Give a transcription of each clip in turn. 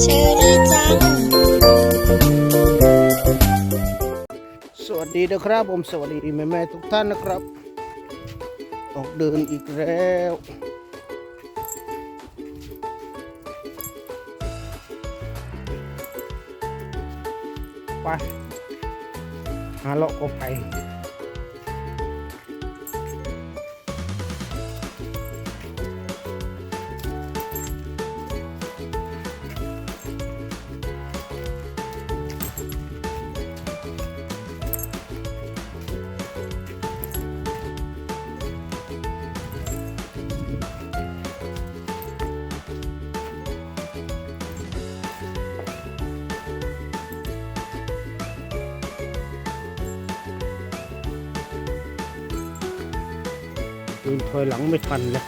เชอรี่จัง สวัสดีนะครับ ผมสวัสดีแม่แม่ๆทุกท่านนะครับ ออกเดินอีกแล้ว ไปหาเลาะก็ไป เดินถอยหลังไม่ทันแล้ว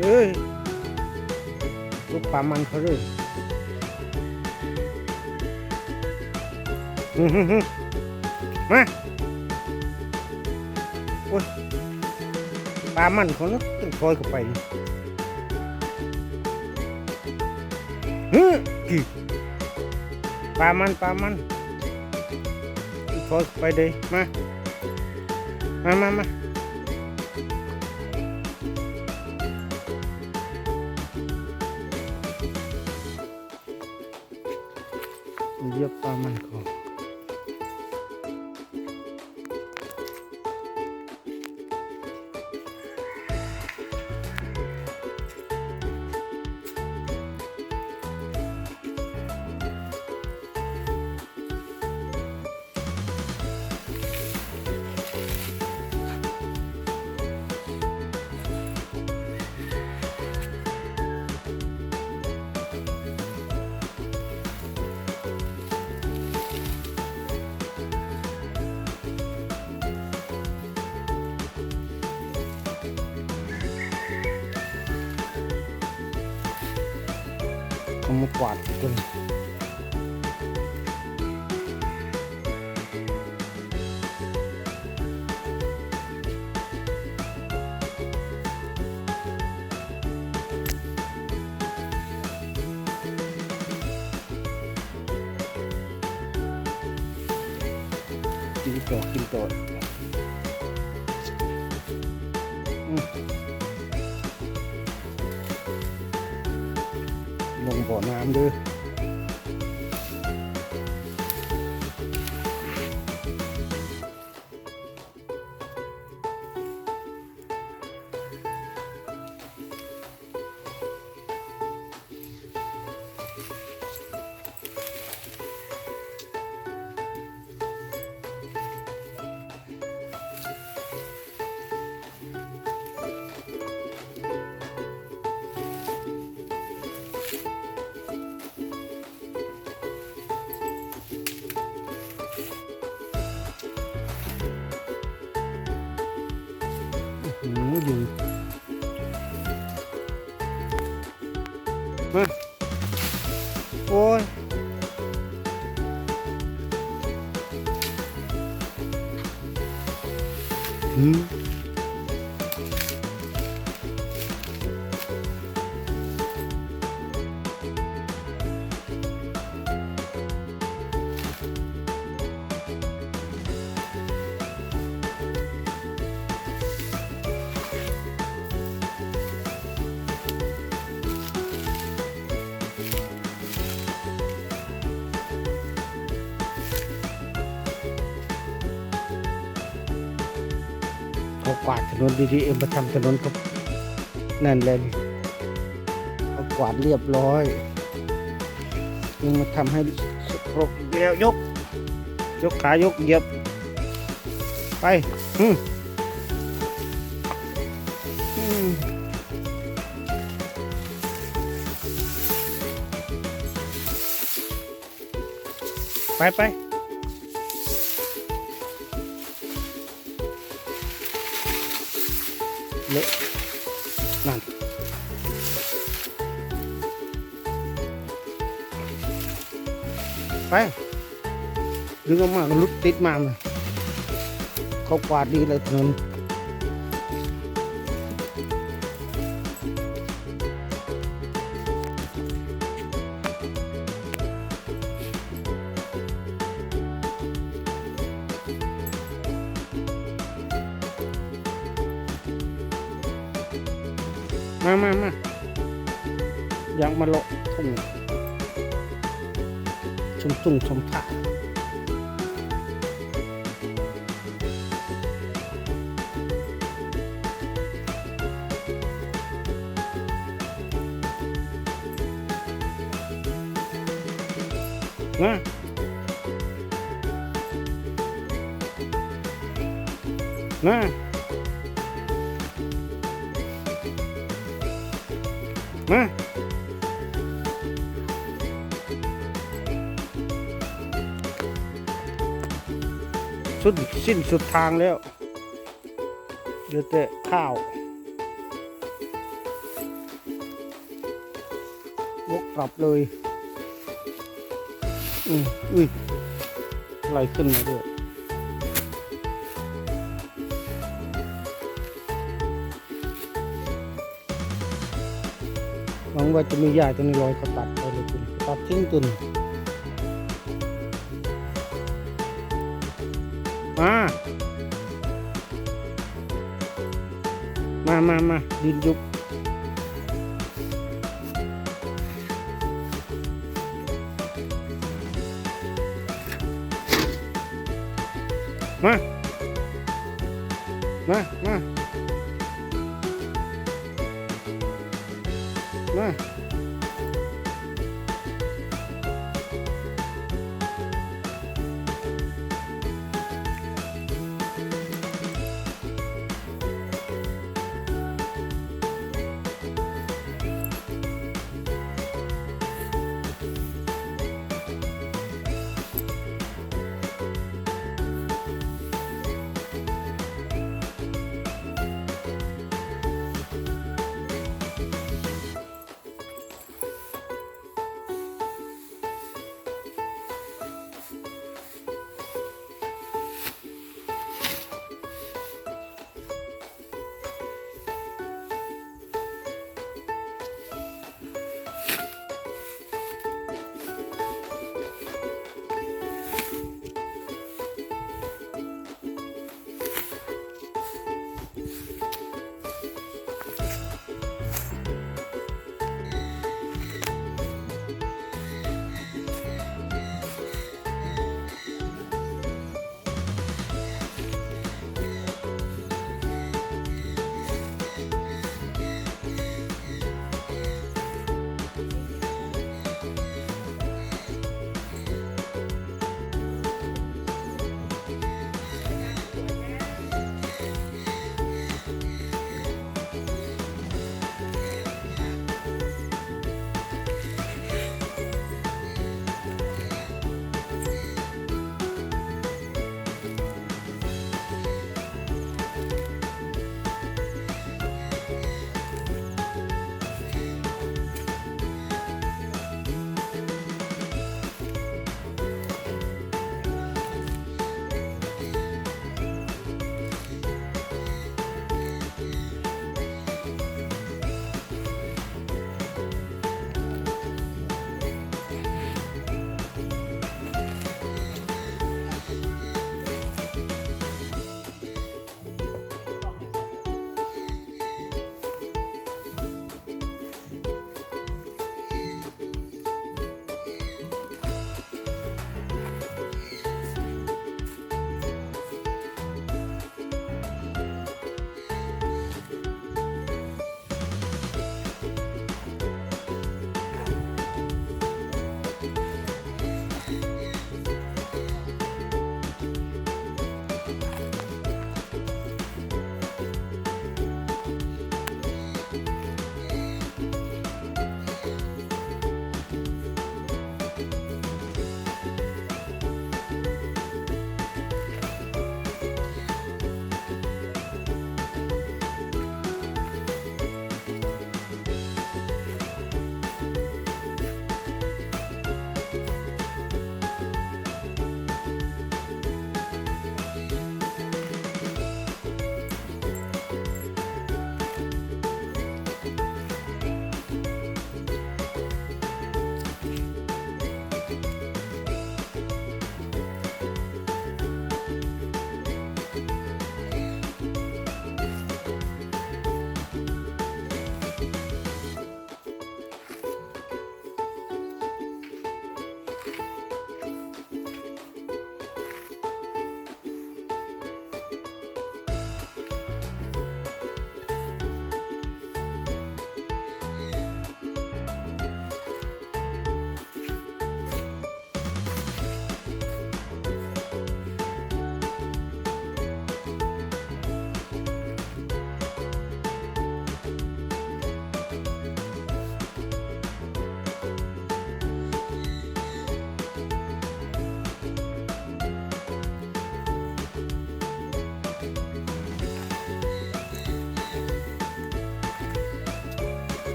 เอ้ยลูกปลามันเขาเลยมาโอ้ยปลามันเขาเนอะต้องคอยเข้าไปฮึกี่ปลามันปลามันต้องคอยเข้าไปเลยมา มามามา เอามากวาดกันกินต่อกินต่อ บ่อน้ำด้ว อยู่มาโอ้ยหืม เขากวาดถนนดีๆเอ็มมาทำถนนเขานั่นเลยเขากวาดเรียบร้อยยังมาทำให้สกปรกอีกแล้วยก ยกขายกเหยียบ ไปอืมไปไป เละนั่นไปดึงออกมาลุกติดมาเลยเขากวาดดีเลยถนน มามามาอยากมาโลทุ่งชมตุงชมผามามา มาสุดสิ้นสุดทางแล้ว เดี๋ยวแต่ข้าววกกลับเลย อืมอุ้ยอะไรขึ้นมาด้วย วังว่าจะมีหญ้าตัวนี้ลอยเขาตัดไปเลยคุณตัดทิ้งตุนมา มามามาดินยุบมา มา มา ม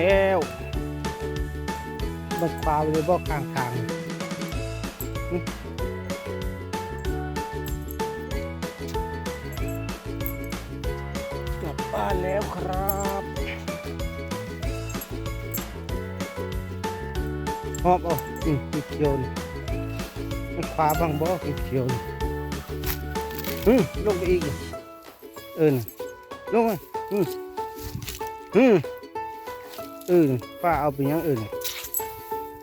แล้วมันปลาไปเลยบอกลางกลางๆกลับบ้านแล้วครับหอบเอาอืมเขียวนี่มันปลาบางบ่เขียวนี่อืมลงไปอีก เออน่ะลงไปอืมอืม เออน่ะป้าเอาไปยังเออน่ะ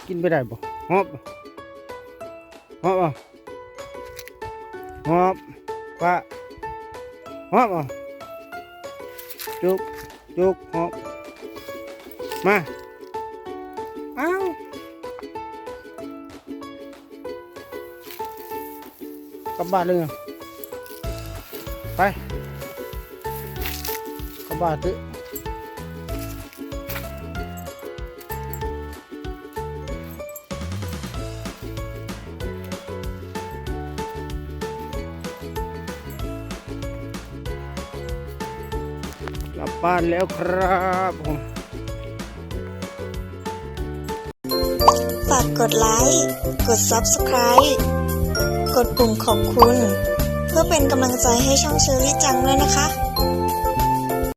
กินไปได้บ่หอบบ่หอบเอาหอบป้าหอบจุกจุกหอบมาเอากลับบ้านเลยไปกลับบ้านเถอะ บ้านแล้วครับผมฝากกดไลค์กด Subscribe กดปุ่มขอบคุณ เพื่อเป็นกำลังใจให้ช่องเชอรี่จังด้วยนะคะ